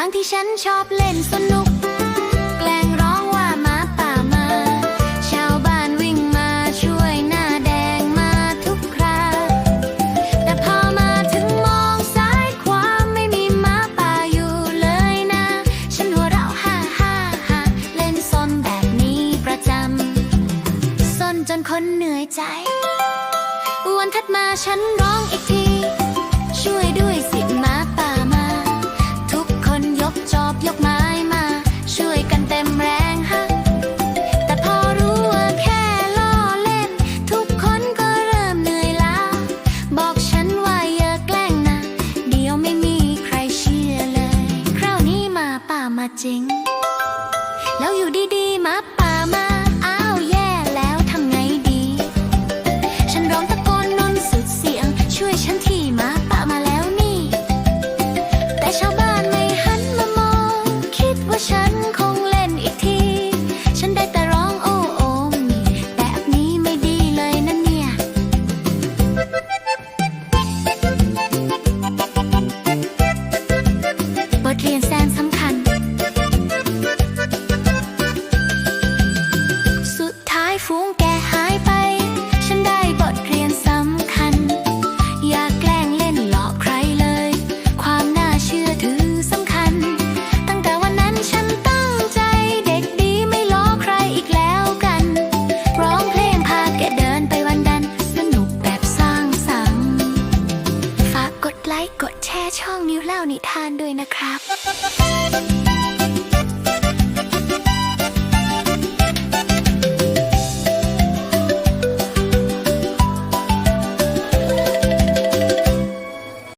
บางที่ฉันชอบเล่นสนุก แกล้งร้องว่าหมาป่ามา ชาวบ้านวิ่งมาช่วยหน้าแดงมาทุกคราแต่พอมาถึงมองซ้ายขวาไม่มีหมาป่าอยู่เลยนะ ฉันหัวเราะฮ่าฮ่าฮ่าเล่นซนแบบนี้ประจำซนจนคนเหนื่อยใจ วันถัดมาฉันร้องอีกที มาจริง แล้วอยู่ดีๆมาป่ามา อ้าวแย่แล้วทำไงดี ฉันร้องตะโกนนนสุดเสียง ช่วยฉันทีหมาป่ามาแล้วนี่ แต่ชาวบ้านไม่หันมามอง คิดว่าฉันคง ไลค์ กดแชร์ช่องนิวเล่านิทานด้วยนะครับ